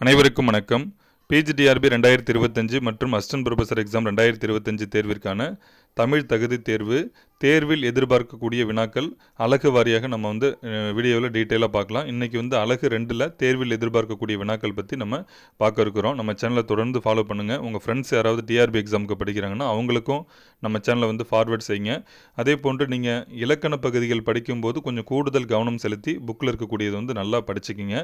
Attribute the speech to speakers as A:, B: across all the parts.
A: அனைவருக்கும் வணக்கம். பிஜிடிஆர்பி ரெண்டாயிரத்தி இருபத்தஞ்சு மற்றும் அசிஸ்டன்ட் ப்ரொஃபஸர் எக்ஸாம் ரெண்டாயிரத்தி இருபத்தஞ்சு தேர்விற்கான தமிழ் தகுதி தேர்வு தேர்வில் எதிர்பார்க்கக்கூடிய வினாக்கள் அழகு வாரியாக நம்ம வந்து வீடியோவில் டீட்டெயிலாக பார்க்கலாம். இன்றைக்கி வந்து அழகு ரெண்டில் தேர்வில் எதிர்பார்க்கக்கூடிய வினாக்கள் பற்றி நம்ம பார்க்க இருக்கிறோம். நம்ம சேனலை தொடர்ந்து ஃபாலோ பண்ணுங்கள் உங்கள் ஃப்ரெண்ட்ஸ் யாராவது டிஆர்பி எக்ஸாமுக்கு படிக்கிறாங்கன்னா அவங்களுக்கும் நம்ம சேனலை வந்து ஃபார்வேர்ட் செய்யுங்க. அதே போன்று நீங்கள் இலக்கண பகுதிகள் படிக்கும்போது கொஞ்சம் கூடுதல் கவனம் செலுத்தி புக்கில் இருக்கக்கூடியது வந்து நல்லா படிச்சுக்கிங்க.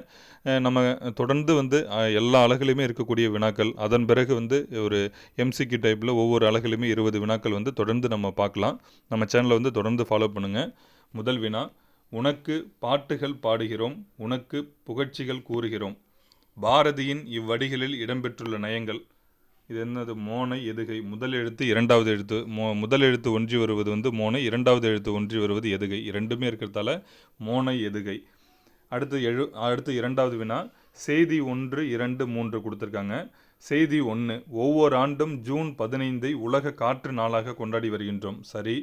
A: நம்ம தொடர்ந்து வந்து எல்லா அழகுலையுமே இருக்கக்கூடிய வினாக்கள் அதன் பிறகு வந்து ஒரு எம்சிக்யூ டைப்பில் ஒவ்வொரு அழகுலையுமே இருபது வினாக்கள் வந்து தொடர்ந்து நம்ம பார்க்கலாம். நம்ம சேனலை வந்து தொடர்ந்து ஃபாலோ பண்ணுங்கள் முதல் வினா உனக்கு பாட்டுகள் பாடுகிறோம் உனக்கு புகழ்ச்சிகள் கூறுகிறோம். பாரதியின் இவ்வடிகளில் இடம்பெற்றுள்ள நயங்கள். இது என்னது? மோனை எதுகை. முதல் எழுத்து இரண்டாவது எழுத்து. மோ முதல் எழுத்து ஒன்றி வருவது வந்து மோனை இரண்டாவது எழுத்து ஒன்றி வருவது எதுகை. இரண்டுமே இருக்கிறதால மோனை எதுகை. அடுத்து எழு அடுத்து இரண்டாவது வினா செய்தி ஒன்று இரண்டு மூன்று கொடுத்துருக்காங்க. செய்தி ஒன்று ஒவ்வொரு ஆண்டும் ஜூன் பதினைந்தை உலக காற்று நாளாக கொண்டாடி வருகின்றோம். சரி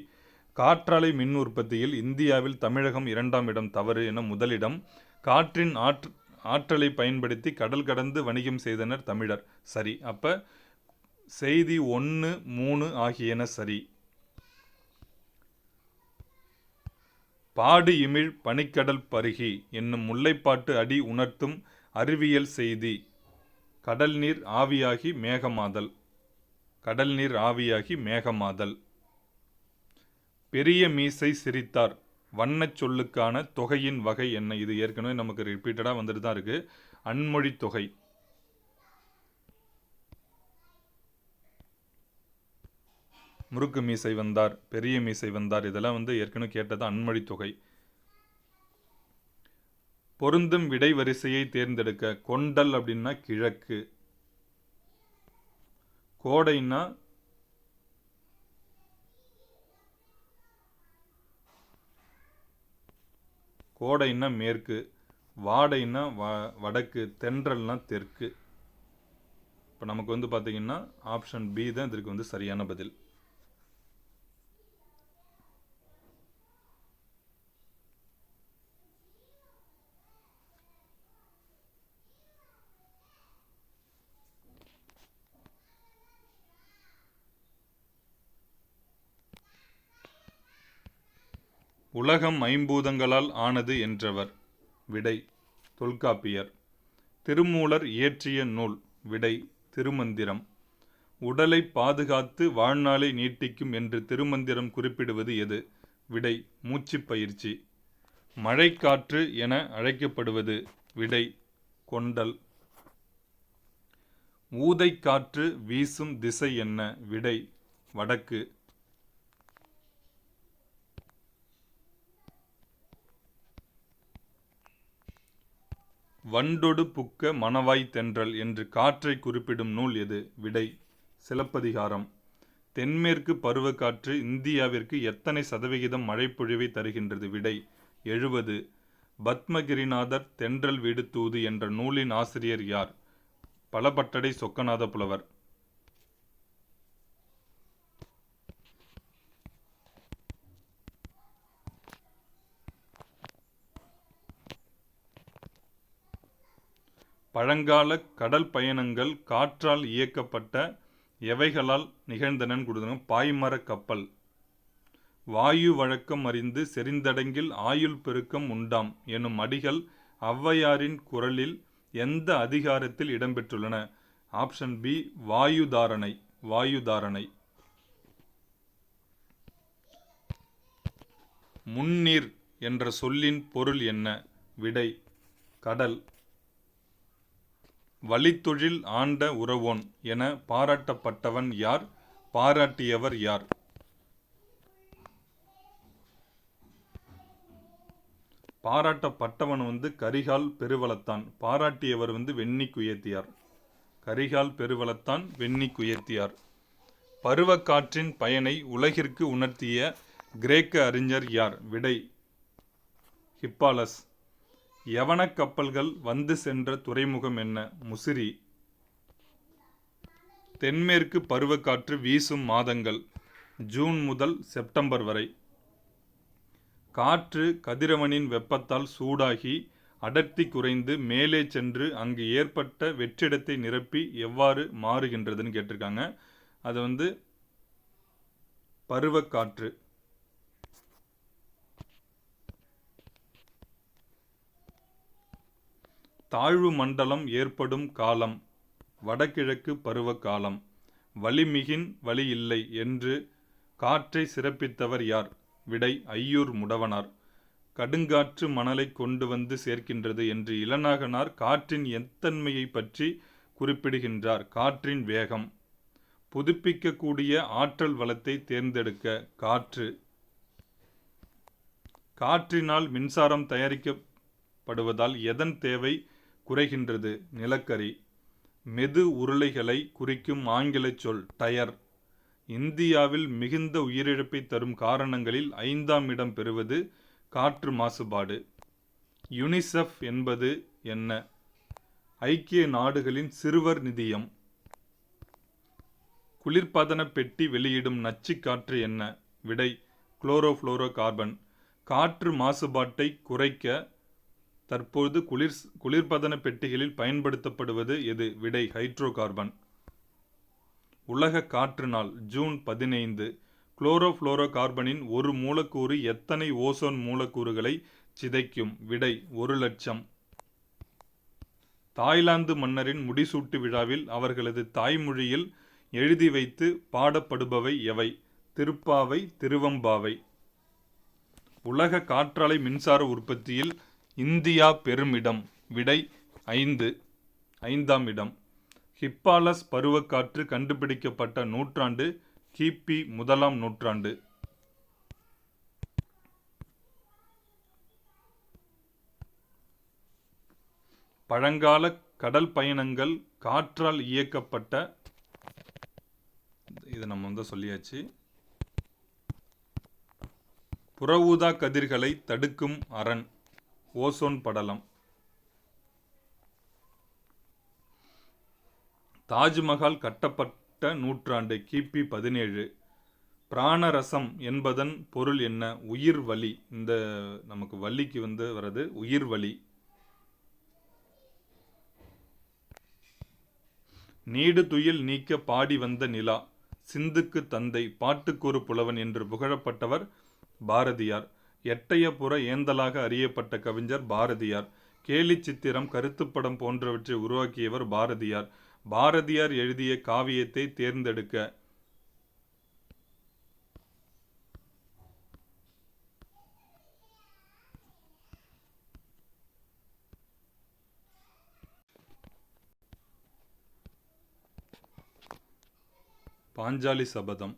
A: காற்றாலை மின் உற்பத்தியில் இந்தியாவில் தமிழகம் இரண்டாம் இடம் தவறு என முதலிடம் காற்றின் ஆற்று ஆற்றலை பயன்படுத்தி கடல் கடந்து வணிகம் செய்தனர் தமிழர். சரி அப்போ செய்தி ஒன்று மூணு ஆகியன சரி. பாடு இமிழ் பனிக்கடல் பருகி என்னும் முல்லைப்பாட்டு அடி உணர்த்தும் அறிவியல் செய்தி. கடல் நீர் ஆவியாகி மேகமாதல். கடல் நீர் ஆவியாகி மேகமாதல். பெரிய மீசை சிரித்தார். வண்ணச் சொல்லுக்கான தொகையின் வகை என்ன? இது ஏற்கனவே நமக்கு ரிப்பீட்டடாக வந்துட்டு தான் இருக்குது அன்மொழி தொகை. முறுக்கு மீசை வந்தார் பெரிய மீசை வந்தார். இதெல்லாம் வந்து ஏற்கனவே கேட்டது அன்மொழி தொகை. பொருந்தும் விடை வரிசையை தேர்ந்தெடுக்க கொண்டல் அப்படின்னா கிழக்கு. கோடைன்னா கோடைன்னா மேற்கு வாடைன்னா வ வடக்கு தென்றல்னா தெற்கு. இப்போ நமக்கு வந்து பார்த்தீங்கன்னா ஆப்ஷன் பி தான் இதற்கு வந்து சரியான பதில். உலகம் ஐம்பூதங்களால் ஆனது என்றவர். விடை தொல்காப்பியர். திருமூலர் இயற்றிய நூல். விடை திருமந்திரம். உடலை பாதுகாத்து வாழ்நாளை நீட்டிக்கும் என்று திருமந்திரம் குறிப்பிடுவது எது? விடை மூச்சுப் பயிற்சி. மழைக்காற்று என அழைக்கப்படுவது. விடை கொண்டல். ஊதைக்காற்று வீசும் திசை என்ன? விடை வடக்கு. வண்டொடு புக்க மணவாய் தென்றல் என்று காற்றை குறிப்பிடும் நூல் எது? விடை சிலப்பதிகாரம். தென்மேற்கு பருவக்காற்று இந்தியாவிற்கு எத்தனை சதவிகிதம் மழைப்பொழிவை தருகின்றது? விடை எழுபது பத்மகிரிநாதர் தென்றல் வீடு தூது என்ற நூலின் ஆசிரியர் யார்? பலபட்டடை சொக்கநாத புலவர் பழங்கால கடல் பயணங்கள் காற்றால் இயக்கப்பட்ட எவைகளால் நிகழ்ந்தனன்னு கொடுத்தாங்க பாய்மர கப்பல். வாயு வழக்கம் அறிந்து செறிந்தடங்கில் ஆயுள் பெருக்கம் உண்டாம் எனும் அடிகள் ஔவையாரின் குரலில் எந்த அதிகாரத்தில் இடம்பெற்றுள்ளன? ஆப்ஷன் பி வாயுதாரணை வாயுதாரணை. முன்னீர் என்ற சொல்லின் பொருள் என்ன? விடை கடல். வழித்தொழில் ஆண்ட உறவோன் என பாராட்டப்பட்டவன் யார்? பாராட்டியவர் யார்? பாராட்டப்பட்டவன் வந்து கரிகால் பெருவளத்தான். பாராட்டியவர் வந்து வெண்ணி குயத்தியார். கரிகால் பெருவளத்தான் வெண்ணி குயத்தியார். பருவக்காற்றின் பயனை உலகிற்கு உணர்த்திய கிரேக்க அறிஞர் யார்? விடை. ஹிப்பாலஸ். யவன கப்பல்கள் வந்து சென்ற துறைமுகம் என்ன? முசிறி. தென்மேற்கு பருவக்காற்று வீசும் மாதங்கள். ஜூன் முதல் செப்டம்பர் வரை. காற்று கதிரவனின் வெப்பத்தால் சூடாகி அடர்த்தி குறைந்து மேலே சென்று அங்கு ஏற்பட்ட வெற்றிடத்தை நிரப்பி எவ்வாறு மாறுகின்றதுன்னு கேட்டிருக்காங்க. அது வந்து பருவக்காற்று. தாழ்வு மண்டலம் ஏற்படும் காலம். வடகிழக்கு பருவகாலம். வலிமிகின் வழி இல்லை என்று காற்றை சிறப்பித்தவர் யார்? விடை ஐயூர் முடவனார். கடுங்காற்று மணலை கொண்டு வந்து சேர்க்கின்றது என்று இளநாகனார் காற்றின் எத்தன்மையை பற்றி குறிப்பிடுகின்றார். காற்றின் வேகம். புதுப்பிக்கக்கூடிய ஆற்றல் வளத்தை தேர்ந்தெடுக்க காற்று. காற்றினால் மின்சாரம் தயாரிக்கப்படுவதால் எதன் தேவை? குறைகின்றது. நிலக்கரி. மெது உருளைகளை குறிக்கும் ஆங்கிலச் சொல் டயர் இந்தியாவில் மிகுந்த உயிரிழப்பை தரும் காரணங்களில் ஐந்தாம் இடம் பெறுவது காற்று மாசுபாடு. யுனிசெஃப் என்பது என்ன? ஐக்கிய நாடுகளின் சிறுவர் நிதியம். குளிர்பதன பெட்டி வெளியிடும் நச்சு காற்று என்ன? விடை குளோரோஃப்ளோரோ கார்பன். காற்று மாசுபாட்டை குறைக்க தற்போது குளிர் குளிர்பதன பெட்டிகளில் பயன்படுத்தப்படுவது எது? விடை ஹைட்ரோ கார்பன் உலக காற்று நாள் ஜூன் பதினைந்து. குளோரோஃப்ளோரோ கார்பனின் ஒரு மூலக்கூறு எத்தனை ஓசோன் மூலக்கூறுகளை சிதைக்கும்? விடை ஒரு லட்சம். தாய்லாந்து மன்னரின் முடிசூட்டு விழாவில் அவர்களது தாய்மொழியில் எழுதி வைத்து பாடப்படுபவை எவை? திருப்பாவை திருவம்பாவை. உலக காற்றாலை மின்சார உற்பத்தியில் இந்தியா பெருமிடம். விடை ஐந்து ஐந்தாம் இடம். ஹிப்பாலஸ் பருவக்காற்று கண்டுபிடிக்கப்பட்ட நூற்றாண்டு கிபி முதலாம் நூற்றாண்டு. பழங்கால கடல் பயணங்கள் காற்றால் இயக்கப்பட்ட இது நம்ம வந்து சொல்லியாச்சு. புற ஊதா கதிர்களை தடுக்கும் அரண். ஓசோன் படலம். தாஜ்மஹால் கட்டப்பட்ட நூற்றாண்டு கிபி பதினேழு. பிராணரசம் என்பதன் பொருள் என்ன? உயிர் வலி. இந்த நமக்கு வலிக்கு வந்து வர்றது உயிர் வலி. நீடு துயில் நீக்க பாடி வந்த நிலா. சிந்துக்கு தந்தை பாட்டுக்கொரு புலவன் என்று புகழப்பட்டவர் பாரதியார். எட்டயபுர ஏந்தலாக அறியப்பட்ட கவிஞர் பாரதியார் கேலி சித்திரம் கருத்துப்படம் போன்றவற்றை உருவாக்கியவர் பாரதியார். பாரதியார் எழுதிய காவியத்தை தேர்ந்தெடுக்க பாஞ்சாலி சபதம்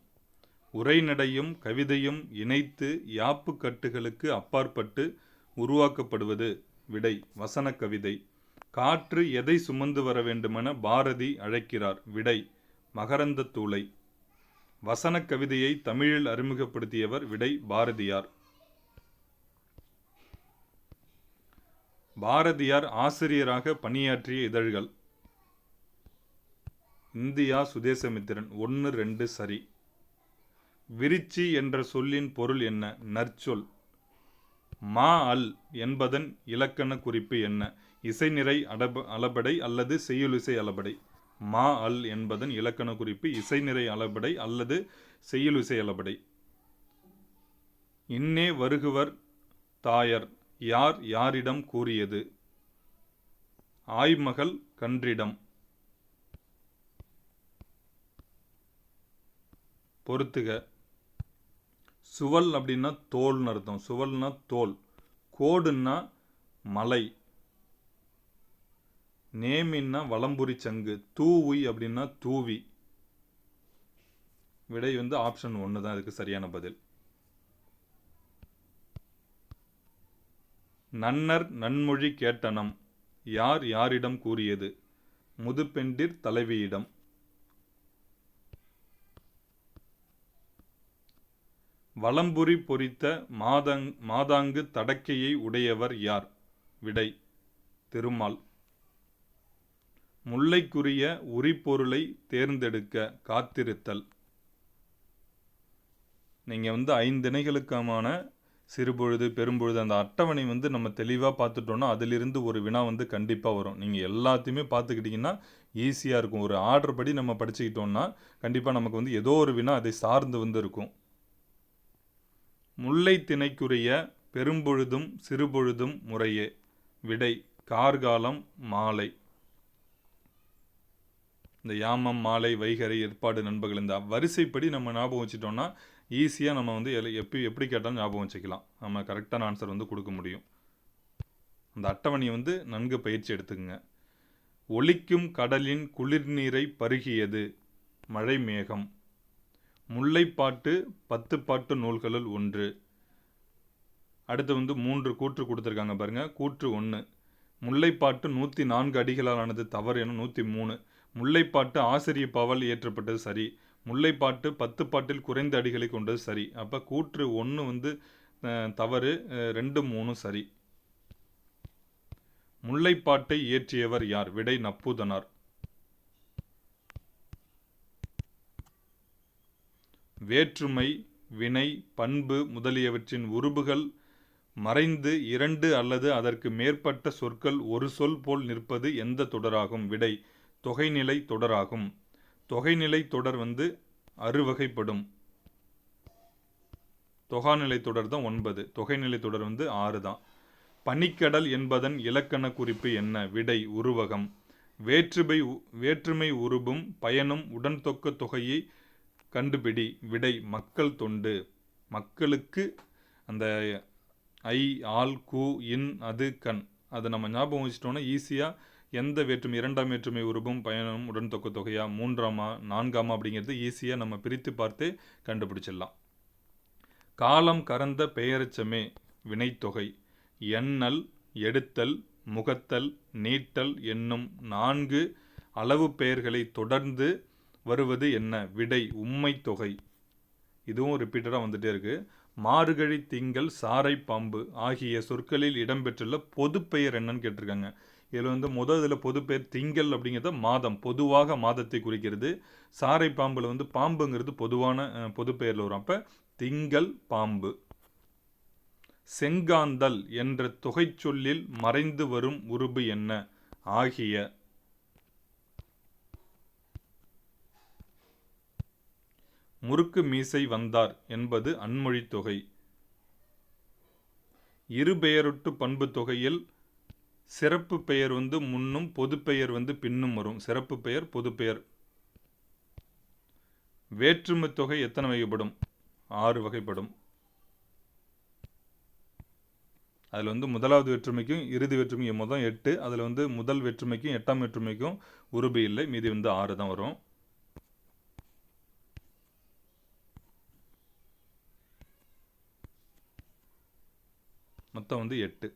A: உரைநடையும் கவிதையும் இணைத்து யாப்பு கட்டுகளுக்கு அப்பாற்பட்டு உருவாக்கப்படுவது விடை வசன கவிதை. காற்று எதை சுமந்து வர வேண்டுமென பாரதி அழைக்கிறார். விடை மகரந்த தூளை. வசன கவிதையை தமிழில் அறிமுகப்படுத்தியவர் விடை பாரதியார். பாரதியார் ஆசிரியராக பணியாற்றிய இதழ்கள். இந்தியா சுதேசமித்திரன் ஒன்று ரெண்டு சரி. விரிச்சி என்ற சொல்லின் பொருள் என்ன? நற்சொல். மா அல் என்பதன் இலக்கண குறிப்பு என்ன? இசைநிறை அடப அளபடை அல்லது செய்யுளிசை அளபடை. மா அல் என்பதன் இலக்கண குறிப்பு இசைநிறை அளபடை அல்லது செய்யுளிசை அளபடை. இன்னே வருகுவர் தாயர் யார் யாரிடம் கூறியது? ஆய்மகள் கன்றிடம். பொறுத்துக. சுவல் அப்படின்னா தோல்னு அர்த்தம். சுவல்னா தோல். கோடுன்னா மலை. நேமின்னா வலம்புரி சங்கு. தூவி அப்படின்னா தூவி. விடை வந்து ஆப்ஷன் ஒன்று தான். இதுக்கு சரியான பதில். நன்னர் நன்மொழி கேட்டனம். யார் யாரிடம் கூறியது? முதுபெண்டிர் தலைவியிடம். வலம்புரி பொறித்த மாதங் மாதாங்கு தடக்கையை உடையவர் யார்? விடை திருமால். முல்லைக்குரிய உரிப்பொருளை தேர்ந்தெடுக்க காத்திருத்தல். நீங்கள் வந்து ஐந்திணைகளுக்கான சிறுபொழுது பெரும்பொழுது அந்த அட்டவணை வந்து நம்ம தெளிவாக பார்த்துட்டோன்னா அதிலிருந்து ஒரு வினா வந்து கண்டிப்பாக வரும். நீங்கள் எல்லாத்தையுமே பார்த்துக்கிட்டிங்கன்னா ஈஸியாக இருக்கும். ஒரு ஆர்டர் படி நம்ம படிச்சுக்கிட்டோன்னா கண்டிப்பாக நமக்கு வந்து ஏதோ ஒரு வினா அதை சார்ந்து வந்து இருக்கும். முல்லை திணைக்குரிய பெரும்பொழுதும் சிறுபொழுதும் முறையே. விடை கார்காலம் மாலை. இந்த யாமம் மாலை வைகரை ஏற்பாடு நண்பர்கள் இந்த வரிசைப்படி நம்ம ஞாபகம் வச்சுட்டோம்னா ஈஸியாக நம்ம வந்து எப்படி எப்படி கேட்டாலும் ஞாபகம் வச்சுக்கலாம். நம்ம கரெக்டான ஆன்சர் வந்து கொடுக்க முடியும். அந்த அட்டவணையை வந்து நன்கு பயிற்சி எடுத்துக்கங்க. ஒலிக்கும் கடலின் குளிர்நீரை பருகியது மழை மேகம் முல்லைப்பாட்டு பத்து பாட்டு நூல்களுள் ஒன்று. அடுத்து வந்து மூன்று கூற்று கொடுத்துருக்காங்க பாருங்க. கூற்று ஒன்று முல்லைப்பாட்டு நூற்றி நான்கு அடிகளாலானது தவறு என நூற்றி மூணு. முல்லைப்பாட்டு ஆசிரிய பாவால் இயற்றப்பட்டது சரி. முல்லைப்பாட்டு பத்து பாட்டில் குறைந்த அடிகளை கொண்டது சரி. அப்போ கூற்று ஒன்று வந்து தவறு ரெண்டு மூணு சரி. முல்லைப்பாட்டை இயற்றியவர் யார்? விடை நப்பூதனார். வேற்றுமை வினை பண்பு முதலியவற்றின் உருபுகள் மறைந்து இரண்டு அல்லது அதற்கு மேற்பட்ட சொற்கள் ஒரு சொல் போல் நிற்பது எந்த தொடராகும்? விடை தொகைநிலை தொடராகும். தொகைநிலை தொடர் வந்து அறுவகைப்படும். தொகாநிலை தொடர் தான் ஒன்பது. தொகைநிலை தொடர் வந்து ஆறு தான். பனிக்கடல் என்பதன் இலக்கண குறிப்பு என்ன? விடை உருவகம். வேற்றுமை உ- வேற்றுமை உருபும் பயனும் உடன்தொக்க தொகையை கண்டுபிடி விடை மக்கள் தொண்டு. மக்களுக்கு அந்த ஐ ஆல் கு இன் அது கண். அதை நம்ம ஞாபகம் வச்சுட்டோன்னா ஈஸியாக எந்த வேற்றுமை இரண்டாம் வேற்றுமை உருவம் பயணம் உடன் உடன்தொக்க தொகையா மூன்றாமா நான்காமா அப்படிங்கிறது ஈஸியாக நம்ம பிரித்து பார்த்து கண்டுபிடிச்சிடலாம். காலம் கறந்த பெயரச்சமே வினைத்தொகை. எண்ணல் எடுத்தல் முகத்தல் நீட்டல் என்னும் நான்கு அளவு பெயர்களை தொடர்ந்து வருவது என்ன? விடை உம்மை தொகை. இதுவும் ரிப்பீட்டடாக வந்துட்டே இருக்கு. மாறுகழி திங்கள் சாரை பாம்பு ஆகிய சொற்களில் இடம்பெற்றுள்ள பொதுப்பெயர் என்னன்னு கேட்டிருக்காங்க. இதில் வந்து முதல் இதில் பொதுப்பெயர் திங்கள் அப்படிங்கிறத மாதம் பொதுவாக மாதத்தை குறிக்கிறது. சாரை பாம்பில் வந்து பாம்புங்கிறது பொதுவான பொதுப்பெயரில் வரும். அப்போ திங்கள் பாம்பு. செங்காந்தல் என்ற தொகை சொல்லில் மறைந்து வரும் உருபு என்ன? ஆகிய முறுக்கு மீசை வந்தார் என்பது அன்மொழித் தொகை. இருபெயருட்டு பண்பு தொகையில் சிறப்பு பெயர் வந்து முன்னும் பொதுப்பெயர் வந்து பின்னும் வரும். சிறப்பு பெயர் பொதுப்பெயர் வேற்றுமை தொகை எத்தனை வகைப்படும்? ஆறு வகைப்படும். அதில் வந்து முதலாவது வேற்றுமைக்கும் இறுதி வேற்றுமைக்கும் மொத்தம் எட்டு. அதில் வந்து முதல் வேற்றுமைக்கும் எட்டாம் வேற்றுமைக்கும் உருபு இல்லை. மீதி வந்து ஆறு தான் வரும். மொத்தம் வந்து எட்டு.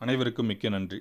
A: அனைவருக்கும் மிக்க நன்றி.